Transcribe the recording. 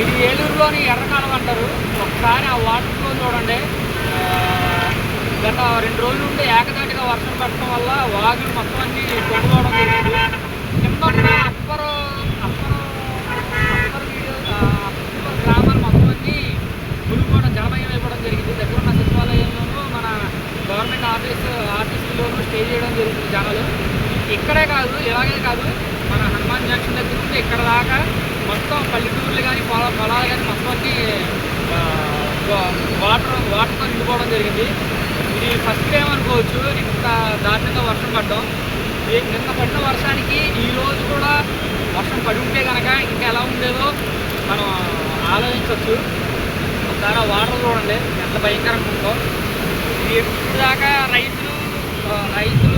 ఇది ఏలూరులోని ఎర్రకాలం అంటారు. ఒకసారి ఆ వాటర్ ఫ్లో చూడండి గత రెండు రోజుల నుండి ఏకదాటిగా వర్షం పడటం వల్ల వాగులు మొత్తం అన్ని కొట్టుకోవడం జరిగింది. కింద ఉన్న అప్పర్ అప్పర్ అప్పర్ అప్పర్ గ్రామాలు మొత్తం అన్ని మునిగిపోవడం జలమయం అయిపోవడం జరిగింది. దగ్గర ఉన్న సచివాలయంలోనూ మన గవర్నమెంట్ ఆఫీస్ ఆఫీసుల్లోనూ స్టే చేయడం జరుగుతుంది జనాలు ఇక్కడే కాదు ఇలాగే కాదు. మన హనుమాన్ జంక్షన్ దగ్గర నుండి ఇక్కడ దాకా మొత్తం పల్లెటూర్లు కానీ పొల పొలాలు కానీ మొత్తానికి వా- వాటర్ వాటర్తో నిండిపోవడం జరిగింది. ఇది ఫస్ట్ టైం అనుకోవచ్చు. ఇంత దారుణంగా వర్షం పడ్డం. ఈ- నిన్న పడిన వర్షానికి ఈ రోజు కూడా వర్షం పడి ఉంటే కనుక ఇంకా ఎలా ఉండేదో మనం ఆలోచించవచ్చు ఒకసారి వాటర్ చూడండి. ఎంత భయంకరంగా ఉందో. ఇది ఇప్పుడు దాకా రైతులు రైతులు